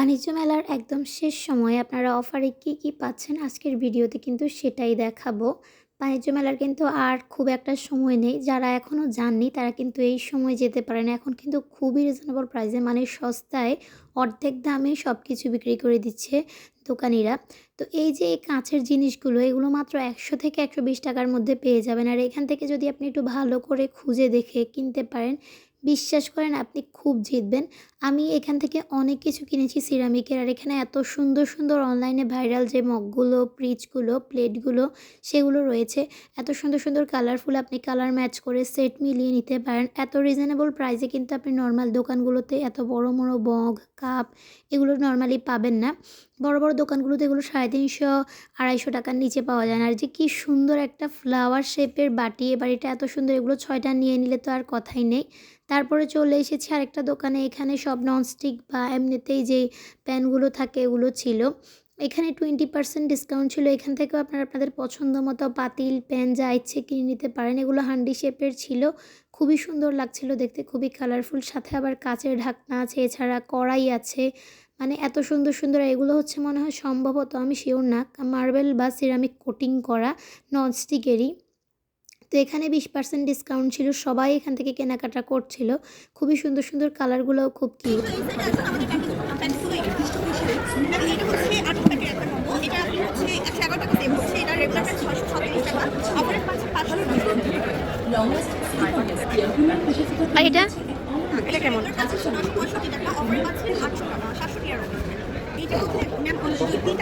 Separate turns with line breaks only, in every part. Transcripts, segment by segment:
মেলার একদম শেষ সময়ে আপনারা অফারে কি কি পাচ্ছেন আজকের ভিডিওতে কিন্তু সেটাই দেখাবো। বাণিজ্য মেলার কিন্তু আর খুব একটা সময় নেই। যারা এখনও যাননি, তারা কিন্তু এই সময় যেতে পারেন। এখন কিন্তু খুবই রিজনেবল প্রাইসে মানে সস্তায় অর্ধেক দামে সব কিছু বিক্রি করে দিচ্ছে দোকানিরা। তো এই যে কাঁচের জিনিসগুলো, এগুলো মাত্র একশো থেকে একশো বিশ টাকার মধ্যে পেয়ে যাবেন। আর এখান থেকে যদি আপনি একটু ভালো করে খুঁজে দেখে কিনতে পারেন বিশ্বাস করেন আপনি খুব জিতবেন। আমি এখান থেকে অনেক কিছু কিনেছি সিরামিকের, আর এখানে এত সুন্দর সুন্দর অনলাইনে ভাইরাল যে মগগুলো ফ্রিজগুলো প্লেটগুলো সেগুলো রয়েছে। এত সুন্দর সুন্দর কালারফুল আপনি কালার ম্যাচ করে সেট মিলিয়ে নিতে পারেন। এত রিজনেবল প্রাইসে কিন্তু আপনি নর্মাল দোকানগুলোতে এত বড় বড় মগ কাপ এগুলো নর্মালি পাবেন না। বড় বড় দোকানগুলোতে এগুলো সাড়ে তিনশো, আড়াইশো টাকার নিচে পাওয়া যায় না। আর যে কি সুন্দর একটা ফ্লাওয়ার শেপের বাটি, এ বাড়িটা এত সুন্দর, এগুলো ছয়টা নিয়ে নিলে তো আর কথাই নেই। তারপরে চলে এসেছি আরেকটা দোকানে। এখানে সব ননস্টিক বা এমনিতেই যেই প্যানগুলো থাকে এগুলো ছিল। এখানে টোয়েন্টি পার্সেন্ট ডিসকাউন্ট ছিল। এখান থেকেও আপনারা আপনাদের পছন্দ মতো পাতিল, প্যান যা ইচ্ছে কিনে নিতে পারেন। এগুলো হান্ডি শেপের ছিল। খুবই সুন্দর লাগছিল দেখতে, খুবই কালারফুল সাথে আবার কাচের ঢাকনা আছে, এছাড়া কড়াই আছে। মানে এত সুন্দর সুন্দর, এগুলো হচ্ছে মনে হয় সম্ভবত, আমি শিওর না মার্বেল বা সিরামিক কোটিং করা ননস্টিকেরই তো এখানে বিশ পার্সেন্ট ডিসকাউন্ট ছিল সবাই এখান থেকে কেনাকাটা করছিল। খুবই সুন্দর সুন্দর কালারগুলোও খুব কিউট আর এটা?
এটা কেমন?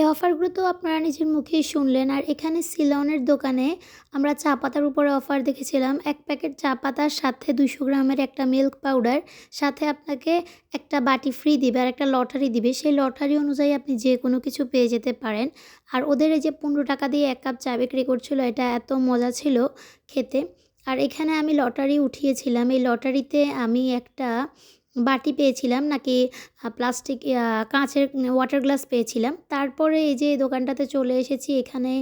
এই অফারগুলো তো আপনারা নিজের মুখেই শুনলেন। আর এখানে সিলনের দোকানে আমরা চা পাতার উপরে অফার দেখেছিলাম। এক প্যাকেট চা পাতার সাথে দুশো গ্রামের একটা মিল্ক পাউডার, সাথে আপনাকে একটা বাটি ফ্রি দিবে আর একটা লটারি দিবে। সেই লটারি অনুযায়ী আপনি যে কোনো কিছু পেয়ে যেতে পারেন। আর ওদের এই যে পনেরো টাকা দিয়ে এক কাপ চা বিক্রি করছিল, এটা এত মজা ছিল খেতে। আর এখানে আমি লটারি উঠিয়েছিলাম। এই লটারিতে আমি একটা বাটি পেয়েছিলাম নাকি প্লাস্টিক কাঁচের ওয়াটার গ্লাস পেয়েছিলাম। তারপরে এই যে দোকানটাতে চলে এসেছি, এখানে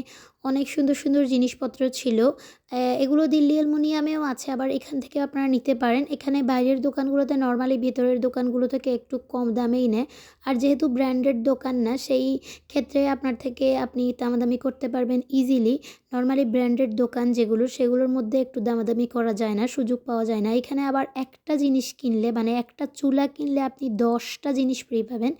অনেক সুন্দর সুন্দর জিনিসপত্র ছিল। এগুলো দিল্লি অ্যালমোনিয়ামেও আছে, আবার এখান থেকে আপনারা নিতে পারেন। এখানে বাইরের দোকানগুলোতে নর্মালি ভেতরের দোকানগুলো থেকে একটু কম দামেই নেয়। আর যেহেতু ব্র্যান্ডেড দোকান না, সেই ক্ষেত্রে আপনার থেকে আপনি দামাদামি করতে পারবেন ইজিলি নর্মালি ব্র্যান্ডেড দোকান যেগুলো, সেগুলোর মধ্যে একটু দামাদামি করা যায় না, সুযোগ পাওয়া যায় না। এখানে আবার একটা জিনিস কিনলে মানে একটা চুলা কিনলে আপনি দশটা জিনিস ফ্রি পাবেন।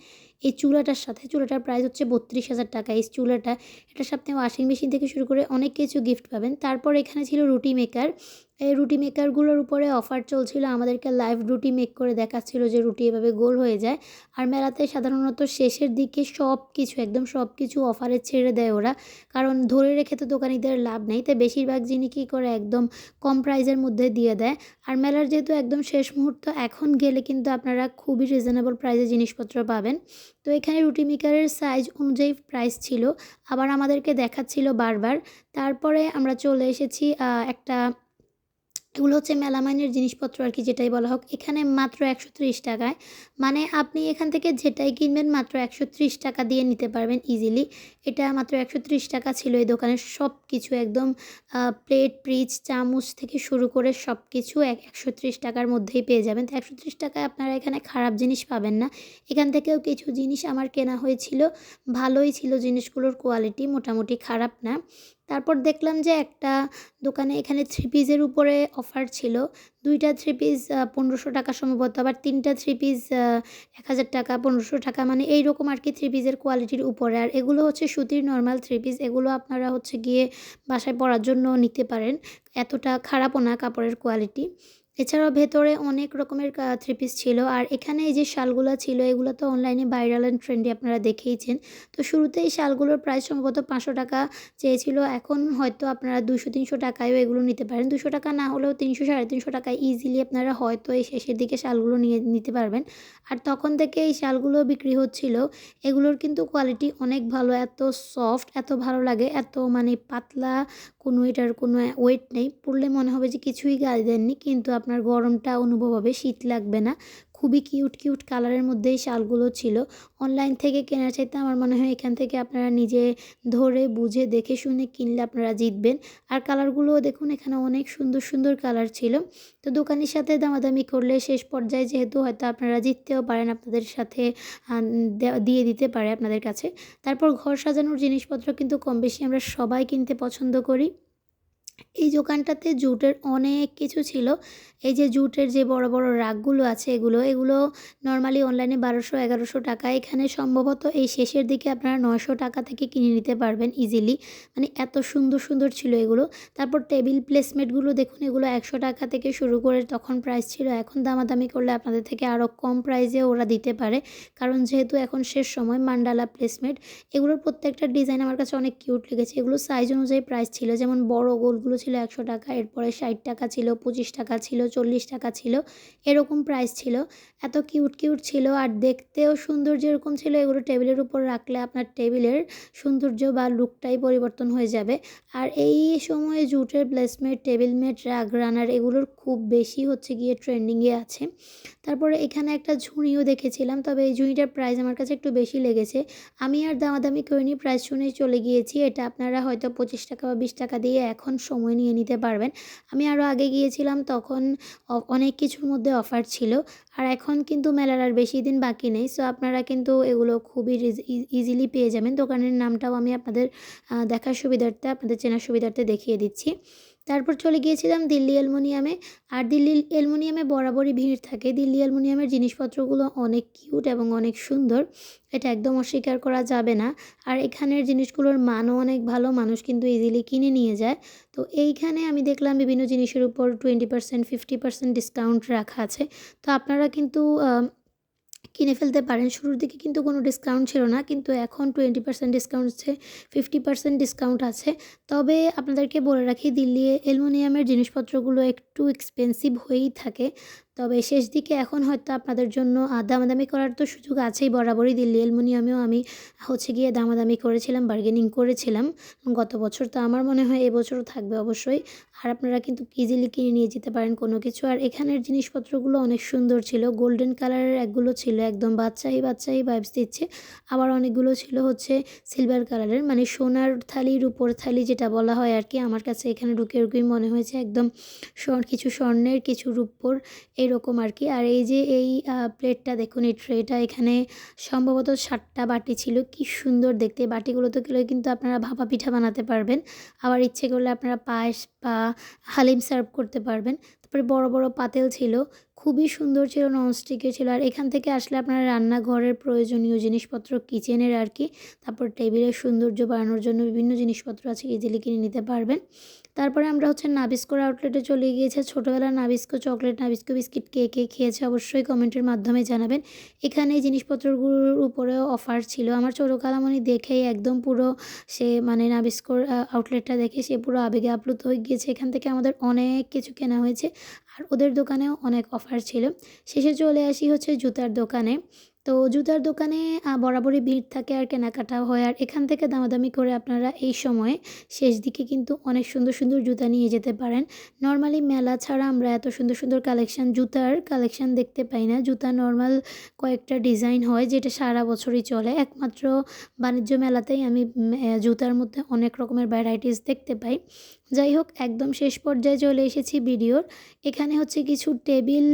এই চুলাটার সাথে, চুলাটার প্রাইস হচ্ছে বত্রিশ হাজার টাকা। এই চুলাটা এটার সাথে ওয়াশিং মেশিন থেকে শুরু করে অনেক কিছু গিফট পাবেন। তারপর এখানে ছিল রুটি মেকার এই রুটি মেকারগুলোর উপরে অফার চলছিল। আমাদেরকে লাইভ রুটি মেক করে দেখাচ্ছিল যে রুটি এভাবে গোল হয়ে যায়। আর মেলাতে সাধারণত শেষের দিকে সব কিছু একদম সব কিছু অফারে ছেড়ে দেয় ওরা। কারণ ধরে রেখে তো দোকানিদের লাভ নেই। তাই বেশিরভাগ জিনিস কী করে একদম কম প্রাইজের মধ্যে দিয়ে দেয়। আর মেলার যেহেতু একদম শেষ মুহূর্ত, এখন গেলে কিন্তু আপনারা খুবই রিজনেবল প্রাইসে জিনিসপত্র পাবেন। তো এখানে রুটি মেকারের সাইজ অনুযায়ী প্রাইস ছিল। আবার আমাদেরকে দেখাচ্ছিল বারবার। তারপরে আমরা চলে এসেছি একটা এগুলো হচ্ছে মেলামাইনের জিনিসপত্র আর কি, যেটাই বলা হোক। এখানে মাত্র একশো ত্রিশ টাকায়। মানে আপনি এখান থেকে যেটাই কিনবেন মাত্র একশো ত্রিশ টাকা দিয়ে নিতে পারবেন ইজিলি এটা মাত্র একশো ত্রিশ টাকা ছিল এই দোকানের সব কিছু একদম প্লেট ফ্রিজ চামচ থেকে শুরু করে সব কিছু এক একশো টাকার মধ্যেই পেয়ে যাবেন। তো একশো ত্রিশ টাকায় আপনারা এখানে খারাপ জিনিস পাবেন না। এখান থেকেও কিছু জিনিস আমার কেনা হয়েছিল। ভালোই ছিল জিনিসগুলোর কোয়ালিটি মোটামুটি খারাপ না। তারপর দেখলাম যে একটা দোকানে এখানে থ্রি পিসের উপরে অফার ছিল। দুইটা থ্রি পিস পনেরোশো টাকা সম্ভবত, আবার তিনটা থ্রি পিস এক হাজার টাকা, পনেরোশো টাকা মানে এই রকম আর কি থ্রি পিসের কোয়ালিটির উপরে। আর এগুলো হচ্ছে সুতির নর্মাল থ্রি পিস এগুলো আপনারা হচ্ছে গিয়ে বাসায় পরার জন্য নিতে পারেন। এতটা খারাপও না কাপড়ের কোয়ালিটি এছাড়াও ভেতরে অনেক রকমের থ্রি পিস ছিল। আর এখানে এই যে শালগুলো ছিল, এগুলো তো অনলাইনে ভাইরাল অ্যান্ড ট্রেন্ডে আপনারা দেখেইছেন। তো শুরুতে এই শালগুলোর প্রায় সম্ভবত পাঁচশো টাকা চেয়েছিল। এখন হয়তো আপনারা দুশো, তিনশো টাকায়ও এগুলো নিতে পারেন। দুশো টাকা না হলেও তিনশো, সাড়ে তিনশো টাকায় ইজিলি আপনারা হয়তো এই শেষের দিকে শালগুলো নিয়ে, নিতে পারবেন। আর তখন থেকে এই শালগুলো বিক্রি হচ্ছিল। এগুলোর কিন্তু কোয়ালিটি অনেক ভালো, এত সফট এত ভালো লাগে, এত মানে পাতলা, কোনো এটার কোনো ওয়েট নেই। পড়লে মনে হবে যে কিছুই গায়ে দেননি, কিন্তু আপনার গরমটা অনুভব হবে, শীত লাগবে না। খুবই কিউট কিউট কালারের মধ্যে এই শালগুলো ছিল। অনলাইন থেকে কেনার চাইতে আমার মনে হয় এখান থেকে আপনারা নিজে ধরে, বুঝে, দেখে শুনে কিনলে আপনারা জিতবেন। আর কালারগুলোও দেখুন, এখানে অনেক সুন্দর সুন্দর কালার ছিল। তো দোকানের সাথে দামাদামি করলে শেষ পর্যায়ে যেহেতু হয়তো আপনারা জিততেও পারেন, আপনাদের সাথে দিয়ে দিতে পারে আপনাদের কাছে। তারপর ঘর সাজানোর জিনিসপত্র কিন্তু কম বেশি আমরা সবাই কিনতে পছন্দ করি। এই দোকানটাতে জুটের অনেক কিছু ছিল। এই যে জুটের যে বড় বড় রাগগুলো আছে এগুলো এগুলো নর্মালি অনলাইনে বারোশো, এগারোশো টাকা। এখানে সম্ভবত এই শেষের দিকে আপনারা নয়শো টাকা থেকে কিনে নিতে পারবেন ইজিলি মানে এত সুন্দর সুন্দর ছিল এগুলো। তারপর টেবিল প্লেসমেন্টগুলো দেখুন, এগুলো একশো টাকা থেকে শুরু করে তখন প্রাইস ছিল। এখন দামাদামি করলে আপনাদের থেকে আরও কম প্রাইসে ওরা দিতে পারে। কারণ যেহেতু এখন শেষ সময় মান্ডালা প্লেসমেন্ট এগুলোর প্রত্যেকটা ডিজাইন আমার কাছে অনেক কিউট লেগেছে। এগুলো সাইজ অনুযায়ী প্রাইস ছিল। যেমন বড় গোলগুলো ছিল একশো টাকা, এরপরে ষাট টাকা ছিল, পঁচিশ টাকা ছিল, চল্লিশ টাকা ছিল, এরকম প্রাইস ছিল। এত কিউট কিউট ছিল আর দেখতেও সুন্দর যেরকম ছিল, এগুলো টেবিলের উপর রাখলে আপনার টেবিলের সৌন্দর্য বা লুকটাই পরিবর্তন হয়ে যাবে। আর এই সময়ে জুটের প্লেসমেট টেবিল মেট রাগ রানার এগুলোর খুব বেশি হচ্ছে গিয়ে ট্রেন্ডিংয়ে আছে। তারপরে এখানে একটা ঝুড়িও দেখেছিলাম, তবে এই ঝুড়িটার প্রাইস আমার কাছে একটু বেশি লেগেছে। আমি আর দামাদামি করিনি প্রাইস শুনেই চলে গিয়েছি। এটা আপনারা হয়তো পঁচিশ টাকা বা বিশ টাকা দিয়ে এখন সময় নিয়ে নিতে পারবেন। আমি আরও আগে গিয়েছিলাম তখন অনেক কিছুর মধ্যে অফার ছিল। আর এখন কিন্তু মেলার আর বেশি দিন বাকি নেই। সো আপনারা কিন্তু এগুলো খুবই ইজিলি পেয়ে যাবেন। দোকানের নামটাও আমি আপনাদের দেখার সুবিধার্থে, আপনাদের চেনার সুবিধার্থে দেখিয়ে দিচ্ছি। তারপর চলে গিয়েছিলাম দিল্লি অ্যালমোনিয়ামে। আর দিল্লি অ্যালমোনিয়ামে বরাবরই ভিড় থাকে। দিল্লি অ্যালমোনিয়ামের জিনিসপত্রগুলো অনেক কিউট এবং অনেক সুন্দর। এটা একদম অস্বীকার করা যাবে না। আর এখানের জিনিসগুলোর মানও অনেক ভালো। মানুষ কিন্তু ইজিলি কিনে নিয়ে যায়। তো এইখানে আমি দেখলাম বিভিন্ন জিনিসের উপর twenty percent fifty percent discount রাখা আছে। তো আপনারা কিন্তু কিনে ফেলতে পারেন। শুরুর দিকে কিন্তু কোনো ডিসকাউন্ট ছিল না, কিন্তু এখন টোয়েন্টি পার্সেন্ট ডিসকাউন্ট আছে ফিফটি পার্সেন্ট ডিসকাউন্ট আছে। তবে আপনাদেরকে বলে রাখি, দিল্লি অ্যালুমিনিয়ামের জিনিসপত্রগুলো একটু এক্সপেন্সিভ হয়েই থাকে। তবে শেষ দিকে এখন হয়তো আপনাদের জন্য দামাদামি করার তো সুযোগ আছেই বরাবরই দিল্লি অ্যালুমিনিয়ামেও আমি হচ্ছে গিয়ে দামাদামি করেছিলাম বার্গেনিং করেছিলাম। গত বছর তো আমার মনে হয় এবছরও থাকবে অবশ্যই। আর আপনারা কিন্তু ইজিলি কিনে নিয়ে যেতে পারেন কোনো কিছু। আর এখানের জিনিসপত্রগুলো অনেক সুন্দর ছিল গোল্ডেন কালারের একগুলো ছিল, একদম বাচ্চাই বাচ্চাই ভাইবস দিচ্ছে। আবার অনেকগুলো ছিল হচ্ছে সিলভার কালারের মানে সোনার থালি রূপোর থালি যেটা বলা হয় আর কি। আমার কাছে এখানে ঢুকে ঢুকেই মনে হয়েছে একদম কিছু স্বর্ণের, কিছু রূপোর। এইরকম আর কি আর এই যে এই প্লেটটা দেখুন, এই ট্রেটা এখানে সম্ভবত ষাটটা বাটি ছিল। কি সুন্দর দেখতে। বাটিগুলো তো গেলে কিন্তু আপনারা ভাপা পিঠা বানাতে পারবেন। আবার ইচ্ছে করলে আপনারা পায়েস বা হালিম সার্ভ করতে পারবেন। তারপরে বড় বড় পাতেল ছিল। খুবই সুন্দর ছিল ননস্টিকের ছিল। আর এখান থেকে আসলে আপনারা রান্নাঘরের প্রয়োজনীয় জিনিসপত্র কিচেনের আর কি, তারপর টেবিলের সৌন্দর্য বাড়ানোর জন্য বিভিন্ন জিনিসপত্র আছে ইজিলি কিনে নিতে পারবেন। তারপরে আমরা হচ্ছে নাবিস্কোর আউটলেটে চলে গিয়েছে। ছোটোবেলার নাবিস্কো চকলেট নাবিস্কো বিস্কিট কে কে খেয়েছে অবশ্যই কমেন্টের মাধ্যমে জানাবেন। এখানে জিনিসপত্রগুলোর উপরেও অফার ছিল। আমার চোরকালামণি দেখেই একদম পুরো সে মানে নাবিস্কোর আউটলেটটা দেখে সে পুরো আবেগে আপ্লুত হয়ে গিয়েছে। এখান থেকে আমাদের অনেক কিছু কেনা হয়েছে। আর ওদের দোকানেও অনেক অফার ছিল। শেষে চলে আসি হচ্ছে জুতার দোকানে। তো জুতার দোকানে বরাবরই ভিড় থাকে আর কেনাকাটা হয়। আর এখান থেকে দামাদামি করে আপনারা এই সময়ে শেষ দিকে কিন্তু অনেক সুন্দর সুন্দর জুতা নিয়ে যেতে পারেন। নর্মালি মেলা ছাড়া আমরা এত সুন্দর সুন্দর কালেকশান, জুতার কালেকশান দেখতে পাই না। জুতা নর্মাল কয়েকটা ডিজাইন হয় যেটা সারা বছরই চলে। একমাত্র বাণিজ্য মেলাতেই আমি জুতার মধ্যে অনেক রকমের ভ্যারাইটিস দেখতে পাই। যাই হোক, একদম শেষ পর্যায়ে চলে এসেছি ভিডিওর। এখানে হচ্ছে কিছু টেবিল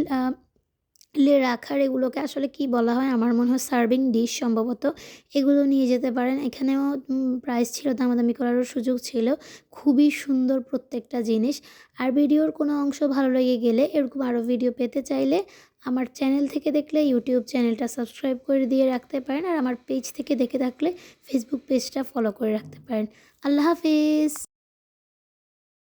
লে রাখার এগুলোকে আসলে কি বলা হয়? আমার মনে হয় সার্ভিং ডিশ সম্ভবত। এগুলো নিয়ে যেতে পারেন। এখানেও প্রাইস ছিল, দামাদামি করারও সুযোগ ছিল। খুবই সুন্দর প্রত্যেকটা জিনিস। আর ভিডিওর কোনো অংশ ভালো লেগে গেলে এরকম আরও ভিডিও পেতে চাইলে আমার চ্যানেল থেকে দেখলে ইউটিউব চ্যানেলটা সাবস্ক্রাইব করে দিয়ে রাখতে পারেন। আর আমার পেজ থেকে দেখে থাকলে ফেসবুক পেজটা ফলো করে রাখতে পারেন। আল্লাহ হাফিজ!